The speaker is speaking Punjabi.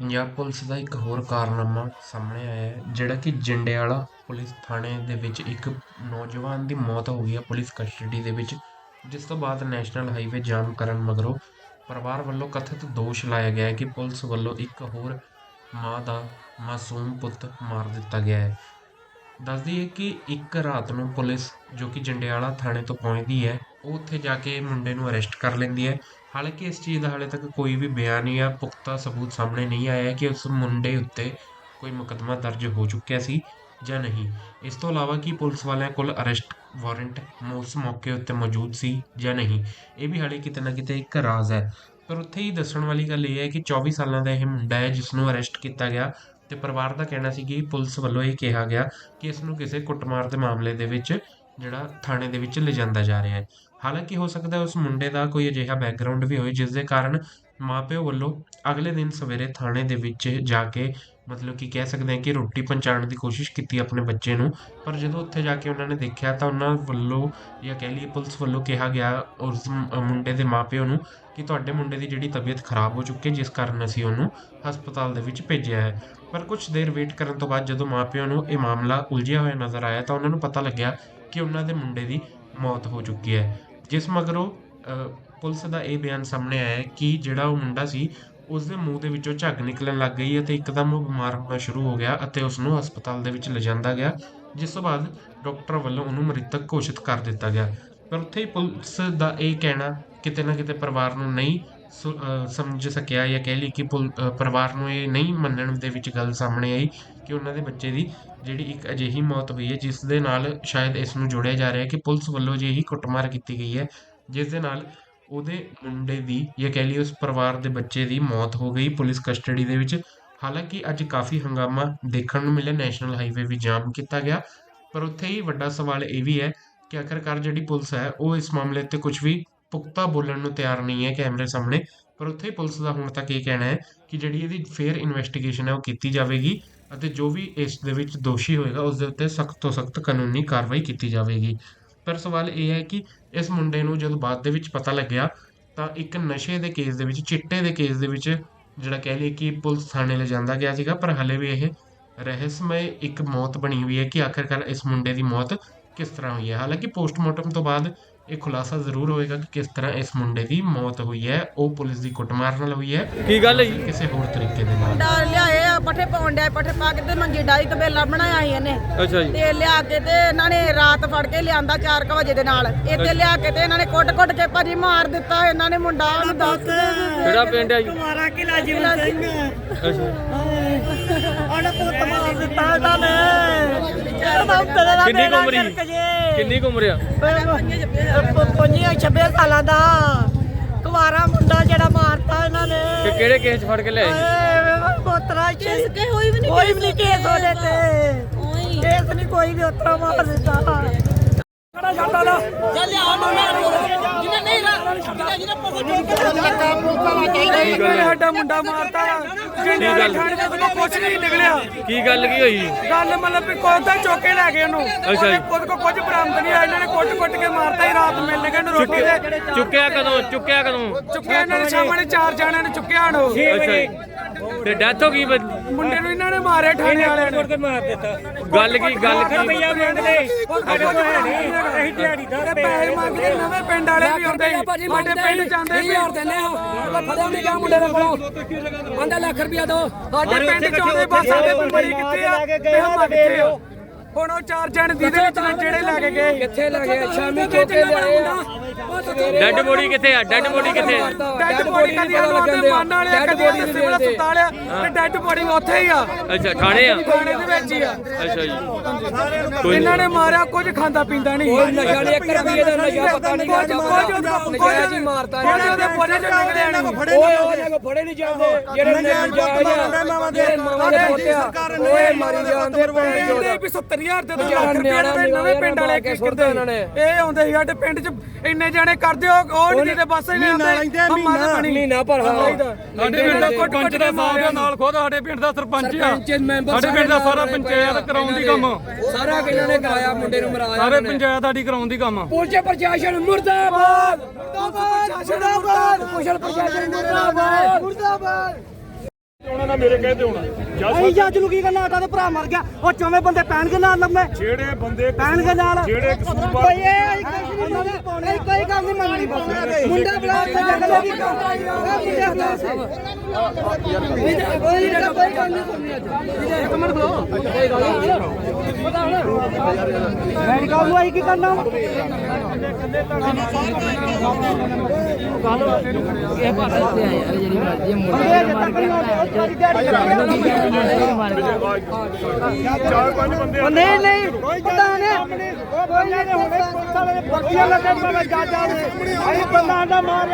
ਪੰਜਾਬ ਪੁਲਿਸ ਦਾ ਇੱਕ ਹੋਰ ਕਾਰਨਾਮਾ ਸਾਹਮਣੇ ਆਇਆ ਹੈ, ਜਿਹੜਾ ਕਿ ਜੰਡਿਆਲਾ ਪੁਲਿਸ ਥਾਣੇ ਦੇ ਵਿੱਚ ਇੱਕ ਨੌਜਵਾਨ ਦੀ ਮੌਤ ਹੋ ਗਈ ਹੈ ਪੁਲਿਸ ਕਸਟਡੀ ਦੇ ਵਿੱਚ, ਜਿਸ ਤੋਂ ਬਾਅਦ ਨੈਸ਼ਨਲ ਹਾਈਵੇ ਜਾਮ ਕਰਨ ਮਗਰੋਂ ਪਰਿਵਾਰ ਵੱਲੋਂ ਕਥਿਤ ਦੋਸ਼ ਲਾਇਆ ਗਿਆ ਹੈ ਕਿ ਪੁਲਿਸ ਵੱਲੋਂ ਇੱਕ ਹੋਰ ਮਾਂ ਦਾ ਮਾਸੂਮ ਪੁੱਤ ਮਾਰ ਦਿੱਤਾ ਗਿਆ ਹੈ। ਦੱਸਦੀ ਹੈ ਕਿ ਇੱਕ ਰਾਤ ਨੂੰ ਪੁਲਿਸ, ਜੋ ਕਿ ਜੰਡਿਆਲਾ ਥਾਣੇ ਤੋਂ ਪਹੁੰਚਦੀ ਹੈ, ਉਹ ਉੱਥੇ ਜਾ ਕੇ ਮੁੰਡੇ ਨੂੰ ਅਰੈਸਟ ਕਰ ਲੈਂਦੀ ਹੈ। ਹਾਲਾਂਕਿ ਇਸ ਚੀਜ਼ ਦਾ ਹਾਲੇ ਤੱਕ ਕੋਈ ਵੀ ਬਿਆਨ ਜਾਂ ਪੁਖਤਾ ਸਬੂਤ ਸਾਹਮਣੇ ਨਹੀਂ ਆਇਆ ਕਿ ਉਸ ਮੁੰਡੇ ਉੱਤੇ ਕੋਈ ਮੁਕੱਦਮਾ ਦਰਜ ਹੋ ਚੁੱਕਿਆ ਸੀ ਜਾਂ ਨਹੀਂ। ਇਸ ਤੋਂ ਇਲਾਵਾ ਕਿ ਪੁਲਿਸ ਵਾਲਿਆਂ ਕੋਲ ਅਰੈਸਟ ਵਾਰੰਟ ਉਸ ਮੌਕੇ ਉੱਤੇ ਮੌਜੂਦ ਸੀ ਜਾਂ ਨਹੀਂ, ਇਹ ਵੀ ਹਾਲੇ ਕਿਤੇ ਨਾ ਕਿਤੇ ਇੱਕ ਰਾਜ਼ ਹੈ। ਪਰ ਉੱਥੇ ਹੀ ਦੱਸਣ ਵਾਲੀ ਗੱਲ ਇਹ ਹੈ ਕਿ 24 ਸਾਲਾਂ ਦਾ ਇਹ ਮੁੰਡਾ ਹੈ, ਜਿਸ ਨੂੰ ਅਰੈਸਟ ਕੀਤਾ ਗਿਆ ਤੇ ਪਰਿਵਾਰ ਦਾ ਕਹਿਣਾ ਸੀ ਕਿ ਪੁਲਿਸ ਵੱਲੋਂ ਇਹ ਕਿਹਾ ਗਿਆ ਕਿ ਇਸ ਨੂੰ ਕਿਸੇ ਕੁੱਟਮਾਰ ਦੇ ਮਾਮਲੇ ਦੇ ਵਿੱਚ ਜਿਹੜਾ ਥਾਣੇ ਦੇ ਵਿੱਚ ਲਿਜਾਂਦਾ ਜਾ ਰਿਹਾ ਹੈ। ਹਾਲਾਂਕਿ ਹੋ ਸਕਦਾ ਉਸ ਮੁੰਡੇ ਦਾ ਕੋਈ ਅਜਿਹਾ ਬੈਕਗ੍ਰਾਉਂਡ ਵੀ ਹੋਵੇ ਜਿਸ ਦੇ ਕਾਰਨ ਮਾਪਿਓ ਵੱਲੋਂ ਅਗਲੇ ਦਿਨ ਸਵੇਰੇ ਥਾਣੇ ਦੇ ਵਿੱਚ ਜਾ ਕੇ ਮਤਲਬ ਕਿ ਕਹਿ ਸਕਦੇ ਹਾਂ ਕਿ ਰੋਟੀ ਪਹੁੰਚਾਉਣ ਦੀ ਕੋਸ਼ਿਸ਼ ਕੀਤੀ ਆਪਣੇ ਬੱਚੇ ਨੂੰ। ਪਰ ਜਦੋਂ ਉੱਥੇ ਜਾ ਕੇ ਉਹਨਾਂ ਨੇ ਦੇਖਿਆ ਤਾਂ ਉਹਨਾਂ ਵੱਲੋਂ ਜਾਂ ਕਹਿ ਲਈਏ ਪੁਲਿਸ ਵੱਲੋਂ ਕਿਹਾ ਗਿਆ ਉਸ ਮੁੰਡੇ ਦੇ ਮਾਪਿਓ ਨੂੰ ਕਿ ਤੁਹਾਡੇ ਮੁੰਡੇ ਦੀ ਜਿਹੜੀ ਤਬੀਅਤ ਖਰਾਬ ਹੋ ਚੁੱਕੀ ਹੈ, ਜਿਸ ਕਾਰਨ ਅਸੀਂ ਉਹਨੂੰ ਹਸਪਤਾਲ ਦੇ ਵਿੱਚ ਭੇਜਿਆ ਹੈ। ਪਰ ਕੁਝ ਦੇਰ ਵੇਟ ਕਰਨ ਤੋਂ ਬਾਅਦ ਜਦੋਂ ਮਾਪਿਆਂ ਨੂੰ ਇਹ ਮਾਮਲਾ ਉਲਝਿਆ ਹੋਇਆ ਨਜ਼ਰ ਆਇਆ ਤਾਂ ਉਹਨਾਂ ਨੂੰ ਪਤਾ ਲੱਗਿਆ ਕਿ ਉਹਨਾਂ ਦੇ ਮੁੰਡੇ ਦੀ ਮੌਤ ਹੋ ਚੁੱਕੀ ਹੈ, ਜਿਸ ਮਗਰੋਂ ਪੁਲਿਸ ਦਾ ਇਹ ਬਿਆਨ ਸਾਹਮਣੇ ਆਇਆ ਕਿ ਜਿਹੜਾ ਉਹ ਮੁੰਡਾ ਸੀ ਉਸ ਦੇ ਮੂੰਹ ਦੇ ਵਿੱਚੋਂ ਝੱਗ ਨਿਕਲਣ ਲੱਗ ਗਈ ਅਤੇ ਇੱਕਦਮ ਉਹ ਬਿਮਾਰ ਹੋਣਾ ਸ਼ੁਰੂ ਹੋ ਗਿਆ ਅਤੇ ਉਸ ਨੂੰ ਹਸਪਤਾਲ ਦੇ ਵਿੱਚ ਲਿਜਾਂਦਾ ਗਿਆ, ਜਿਸ ਤੋਂ ਬਾਅਦ ਡਾਕਟਰ ਵੱਲੋਂ ਉਹਨੂੰ ਮ੍ਰਿਤਕ ਘੋਸ਼ਿਤ ਕਰ ਦਿੱਤਾ ਗਿਆ। ਪਰ ਉੱਥੇ ਹੀ ਪੁਲਿਸ ਦਾ ਇਹ ਕਹਿਣਾ ਕਿਤੇ ਨਾ ਕਿਤੇ ਪਰਿਵਾਰ ਨੂੰ ਨਹੀਂ ਸੁ- ਸਮਝ ਸਕਿਆ ਜਾਂ ਕਹਿ ਲਈ ਕਿ ਪੁਲ- ਪਰਿਵਾਰ ਨੂੰ ਇਹ ਨਹੀਂ ਮੰਨਣ ਦੇ ਵਿੱਚ ਗੱਲ ਸਾਹਮਣੇ ਆਈ ਕਿ ਉਹਨਾਂ ਦੇ ਬੱਚੇ ਦੀ ਜਿਹੜੀ ਇੱਕ ਅਜਿਹੀ ਮੌਤ ਹੋਈ ਹੈ, ਜਿਸ ਦੇ ਨਾਲ ਸ਼ਾਇਦ ਇਸ ਨੂੰ ਜੋੜਿਆ ਜਾ ਰਿਹਾ ਹੈ ਕਿ ਪੁਲਿਸ ਵੱਲੋਂ ਅਜਿਹੀ ਕੁੱਟਮਾਰ ਕੀਤੀ ਗਈ ਹੈ। ਜਿਸ ਦੇ ਨਾਲ ਉਹਦੇ ਮੁੰਡੇ ਦੀ ਜਾਂ ਕਹਿ ਲਈ ਉਸ ਪਰਿਵਾਰ ਦੇ ਬੱਚੇ ਦੀ ਮੌਤ ਹੋ ਗਈ, ਪੁਲਿਸ ਕਸਟਡੀ ਦੇ ਵਿੱਚ। ਹਾਲਾਂਕਿ ਅੱਜ ਕਾਫੀ ਹੰਗਾਮਾ ਦੇਖਣ ਨੂੰ ਮਿਲਿਆ, ਨੈਸ਼ਨਲ ਹਾਈਵੇ ਵੀ ਜਾਮ ਕੀਤਾ ਗਿਆ। ਪਰ ਉੱਥੇ ਹੀ ਵੱਡਾ ਸਵਾਲ ਇਹ ਵੀ ਹੈ ਕਿ ਆਖਰਕਾਰ ਜਿਹੜੀ ਪੁਲਿਸ ਹੈ, ਉਹ ਇਸ ਮਾਮਲੇ ਤੇ ਕੁਝ ਵੀ ਪੁਖਤਾ ਬੋਲਣ ਨੂੰ ਤਿਆਰ ਨਹੀਂ ਹੈ ਕੈਮਰੇ ਸਾਹਮਣੇ। ਪਰ ਉੱਥੇ ਹੀ ਪੁਲਿਸ ਦਾ ਹੁਣ ਤੱਕ ਇਹ ਕਹਿਣਾ ਹੈ ਕਿ ਜਿਹੜੀ ਇਹਦੀ ਫੇਅਰ ਇਨਵੈਸਟੀਗੇਸ਼ਨ ਹੈ, ਉਹ ਕੀਤੀ ਜਾਵੇਗੀ ਅਤੇ ਜੋ ਵੀ ਇਸ ਦੇ ਵਿੱਚ ਦੋਸ਼ੀ ਹੋਏਗਾ, ਉਸ ਦੇ ਉੱਤੇ ਸਖਤ ਤੋਂ ਸਖਤ ਕਾਨੂੰਨੀ ਕਾਰਵਾਈ ਕੀਤੀ ਜਾਵੇਗੀ। ਪਰ ਸਵਾਲ ਇਹ ਹੈ ਕਿ ਇਸ ਮੁੰਡੇ ਨੂੰ ਜਦੋਂ ਬਾਅਦ ਦੇ ਵਿੱਚ ਪਤਾ ਲੱਗਿਆ, ਤਾਂ ਇੱਕ ਨਸ਼ੇ ਦੇ ਕੇਸ ਦੇ ਵਿੱਚ, ਚਿੱਟੇ ਦੇ ਕੇਸ ਦੇ ਵਿੱਚ ਜਿਹੜਾ ਕਹਿ ਲਈਏ ਕਿ ਪੁਲਿਸ ਥਾਣੇ ਲਿਜਾਂਦਾ ਗਿਆ ਸੀਗਾ, ਪਰ ਹਲੇ ਵੀ ਇਹ ਰਹੱਸਮਈ ਇੱਕ ਮੌਤ ਬਣੀ ਹੋਈ ਹੈ ਕਿ ਆਖਿਰਕਾਰ ਇਸ ਮੁੰਡੇ ਦੀ ਮੌਤ ਕਿਸ ਤਰ੍ਹਾਂ ਹੋਈ ਹੈ। ਹਾਲਾਂਕਿ ਪੋਸਟਮਾਰਟਮ ਤੋਂ ਬਾਅਦ ਇਹ ਖੁਲਾਸਾ ਜ਼ਰੂਰ ਹੋਏਗਾ ਕਿ ਕਿਸ ਤਰ੍ਹਾਂ ਇਸ ਮੁੰਡੇ ਦੀ ਮੌਤ ਹੋਈ ਹੈ ਉਹ ਪੁਲਿਸ ਦੀ ਕੁੱਟਮਾਰ ਨਾਲ ਹੋਈ ਹੈ। ਕੀ ਗੱਲ ਹੈ ਜੀ? ਕਿਸੇ ਹੋਰ ਤਰੀਕੇ ਦੇ ਨਾਲ। ਡਾਲ ਲਿਆਏ ਆ ਪੱਠੇ ਪਾਉਣ ਡਿਆ ਪੱਠੇ ਪਾ ਕੇ ਤੇ ਮੰਜੀ ਡਾਈ ਤਬੇਲਾ ਬਣਾਇਆ ਸੀ ਇਹਨੇ। ਅੱਛਾ ਜੀ। ਤੇ ਲਿਆ ਕੇ ਤੇ ਇਹਨਾਂ ਨੇ ਰਾਤ ਫੜ ਕੇ ਲਿਆਂਦਾ 4 ਵਜੇ ਦੇ ਨਾਲ। ਇੱਥੇ ਲਿਆ ਕੇ ਤੇ ਇਹਨਾਂ ਨੇ ਕੁੱਟ-ਕੁੱਟ ਕੇ ਭਾਜੀ ਮਾਰ ਦਿੱਤਾ ਇਹਨਾਂ ਨੇ ਮੁੰਡਾ ਉਹਨੂੰ ਦੱਸ ਕਿਹੜਾ ਪਿੰਡ ਹੈ ਜੀ? ਮਾਰਾ ਕਿਲਾ ਜੀਵਨ ਸਿੰਘ। ਅੱਛਾ ਉਹਨੇ ਪੁੱਤ ਦਿੱਤਾ ਇਹਨਾਂ ਨੇ ਇਹਦਾ ਤੇਰੇ ਦਾ ਕਿੰਨੀ ਕੁ ਉਮਰ ਸੀ? ਕਿੰਨੀ ਕੁ ਉਮਰ ਆ? ਪੰਜੀਆਂ 26 ਸਾਲਾਂ ਦਾ। ਕੁਵਾਰਾ ਮੁੰਡਾ ਜਿਹੜਾ ਮਾਰਤਾ ਇਹਨਾਂ ਨੇ। ਤੇ ਕਿਹੜੇ ਕੇਸ 'ਚ ਫੜ ਕੇ ਲਿਆਏ ਪੋਤਰਾ ਕੇਸ ਕੇ ਹੋਈ ਵੀ ਨਹੀਂ ਕੋਈ ਵੀ ਨਹੀਂ ਕੇਸ ਉਹਦੇ ਤੇ। ਕੇਸ ਨਹੀਂ ਕੋਈ ਵੀ ਉਤਰਾ ਮਾਰ ਦਿੱਤਾ। ਸਾਡਾ ਮੁੰਡਾ ਮਾਰਤਾ ਕੀ ਗੱਲ? ਖਾਣੇ ਤੋਂ ਕੁਝ ਨਹੀਂ ਨਿਕਲਿਆ। ਕੀ ਗੱਲ ਕੀ ਹੋਈ? ਗੱਲ ਮਤਲਬ ਵੀ ਕੋਈ ਤਾਂ ਚੋਕੇ ਲੈ ਗਏ ਉਹਨੂੰ। ਅੱਛਾ ਜੀ। ਖੁਦ ਕੋ ਕੁਝ ਬਰਾਮਦ ਨਹੀਂ ਆਇਆ ਇਹਨਾਂ ਨੇ ਕੁੱਟ-ਕੁੱਟ ਕੇ ਮਾਰਤਾ ਹੀ ਰਾਤ ਮਿਲ ਗਏ ਨੂੰ ਰੋਟੀ ਦੇ। ਚੁੱਕਿਆ ਕਦੋਂ? ਚੁੱਕਿਆ ਕਦੋਂ? ਚੁੱਕਿਆ ਇਹਨਾਂ ਨੇ ਸਾਹਮਣੇ ਚਾਰ ਜਣਿਆਂ ਨੇ ਚੁੱਕਿਆ ਨੂੰ ਅੱਛਾ ਜੀ। ਤੇ ਡੈਥ ਹੋ ਗਈ ਮੁੰਡੇ ਨੂੰ ਇਹਨਾਂ ਨੇ ਮਾਰਿਆ ਠਾਣੇ ਵਾਲਿਆਂ ਨੇ। ਗੱਲ ਕੀ ਗੱਲ ਕੀ? ਅਸੀਂ ਦਿਹਾੜੀ ਦਾ ਪੈਸੇ ਮੰਗਦੇ ਨਵੇਂ ਪਿੰਡ ਵਾਲੇ ਵੀ ਆਉਂਦੇ ਸੀ। ਸਾਡੇ ਪਿੰਡ ਜਾਂਦੇ ਵੀ। ਲੱਖ ਰੁਪਇਆ ਦੋ ਸਾਡੇ ਪਿੰਡ ਚ ਆਉਂਦੇ ਬਸ ਸਾਡੇ ਬੰਬਰੀ ਕਿੱਥੇ ਆ? ਤੇ ਹਮਾ ਕਿੱਥੇ ਆ? ਹੁਣ ਉਹ ਚਾਰ ਜਣ ਜਿਹਦੇ ਵਿੱਚ ਨਾ ਜਿਹੜੇ ਲੈ ਕੇ ਗਏ। ਕਿੱਥੇ ਲੱਗੇ ਸ਼ਾਮੀ ਚੋਕੇ ਲਿਆਏ ਆ। ਡੈਡ ਬੋਡੀ ਕਿੱਥੇ ਆ? ਡੈਡ ਬੋਡੀ ਕਿੱਥੇ ਆ? ਡੈਡ ਬੋਡੀ ਕਦੀ ਆਉਂਦੇ ਮਨ ਵਾਲੇ ਡੈਡ ਕਦੀ ਬੋਡੀ ਸਿਵਲ ਹਸਪਤਾਲ ਆ। ਤੇ ਡੈਡ ਬੋਡੀ ਉੱਥੇ ਹੀ ਆ। ਅੱਛਾ ਥਾਣੇ ਆ? ਥਾਣੇ ਦੇ ਵਿੱਚ ਹੀ ਆ। ਅੱਛਾ ਜੀ। ਕੋਈ ਇਹਨਾਂ ਨੇ ਮਾਰਿਆ ਕੁਝ ਖਾਂਦਾ ਪੀਂਦਾ ਨਹੀਂ। ਕੋਈ ਨਸ਼ਾ ਨਹੀਂ 1 ਰੁਪਏ ਦਾ ਨਸ਼ਾ ਪਤਾ ਨਹੀਂ ਕਿਹੜਾ ਚੱਲਦਾ ਨਜਾਇਜ਼ ਹੀ ਮਾਰਤਾ ਉਹਦੇ ਉਹਦੇ ਪੁੱਜੇ ਚ ਨਿਕਲੇ ਆਣੇ ਓਏ ਉਹ ਜਗ੍ਹਾ ਫੜੇ ਨਹੀਂ ਜਾਂਦੇ। ਜਿਹੜੇ ਨਜਾਇਜ਼ ਆ ਜਿਹੜੇ ਮਾਵਾਂ ਦੇ ਪੋਤਿਆ ਓਏ ਮਾਰੀ ਜਾਂਦੇ ਚੋਦ ਕਹਿੰਦੇ ਵੀ 70000 ਦੇ ਦੋ ਲੱਖ ਰੁਪਏ ਦੇ ਨਵੇਂ ਪਿੰਡ ਵਾਲੇ ਕੇ ਕੀ ਸੁੱਟਦੇ ਕਰਦੇ? ਇਹਨਾਂ ਨੇ। ਇਹ ਆਉਂਦੇ ਸੀ ਸਾਡੇ ਪਿੰਡ ਚ ਇੰਨੇ ਜਾਣੇ ਕਰਦੇ ਹੋ? ਉਹ ਨਹੀਂ ਤੇ ਬਸ ਨਹੀਂ ਆਉਂਦੇ ਹਮਾਂ ਦਾ ਬਣੀ। ਮਹੀਨਾ ਭਰ ਹਾਂ। ਸਾਡੇ ਪਿੰਡ ਦਾ ਸਰਪੰਚ ਦਾ ਸਾਹਿਬ ਨਾਲ ਖੁਦ ਸਾਡੇ ਪਿੰਡ ਦਾ ਸਰਪੰਚ ਆ। ਸਾਡੇ ਪਿੰਡ ਦਾ ਸਾਰਾ ਪੰਚਾਇਤ ਕਰਾਉਣ ਦੀ ਕੰਮ। ਸਾਰਾ ਇਹਨਾਂ ਨੇ ਕਰਾਇਆ ਮੁੰਡੇ ਨੂੰ ਮਰਾਇਆ ਸਾਰੇ ਪੰਚਾਇਤ ਸਾਡੀ ਕਰਾਉਣ ਦੀ ਕੰਮ। ਪੁਲਿਸ ਪ੍ਰਸ਼ਾਸਨ ਮੁਰਦਾਬਾਦ। ਮੁਰਦਾਬਾਦ। ਮੁਰਦਾਬਾਦ। ਪੁਲਿਸ ਪ੍ਰਸ਼ਾਸਨ ਮੁਰਦਾਬਾਦ। ਮੁਰਦਾਬਾਦ। ਨਾ ਮੇਰੇ ਕਹਿੰਦੇ ਹੋਣਾ। ਜੱਜ ਅਸੀਂ ਜੱਜ ਨੂੰ ਕੀ ਕਰਨਾ ਸਾਡਾ ਤੇ ਭਰਾ ਮਰ ਗਿਆ। ਉਹ ਚੌਵੇਂ ਬੰਦੇ ਪੈਣਗੇ ਨਾਲ ਲੰਮੇ। ਜਿਹੜੇ ਬੰਦੇ ਪੈਣਗੇ ਨਾਲ। ਜਿਹੜੇ ਕਸੂਰਵਾਰ ਇਹ ਕੋਈ ਗੱਲ ਨਹੀਂ ਮੰਨਣੀ ਬਸ। ਮੁੰਡਾ ਬਲਾ ਕੇ ਜਗਲੇ ਦੀ ਮੁੰਡੇ ਹੱਥਾਂ ਸੇ ਕੋਈ ਗੱਲ ਨਹੀਂ ਸੁਣਨੀ ਅੱਜ। ਇੱਕ ਮਿੰਟ ਬਲੋ ਮੈਡੀਕਲ ਨੂੰ ਆਈ ਕੀ ਕਰਨਾ? ਚਾਰ ਪੰਜ ਬੰਦੇ ਨਹੀਂ ਨਹੀਂ ਪਤਾ ਨਹੀਂ। ਕੋਈ ਨਹੀਂ ਹੁਣੇ ਪੁਲਿਸ ਵਾਲੇ ਨੇ ਬੱਤੀਆਂ ਲੱਗਣ ਵਾਲੇ ਜਾ ਜਾ ਅਸੀਂ ਬੰਦਾ ਆਂਦਾ ਮਾਰਿਆ।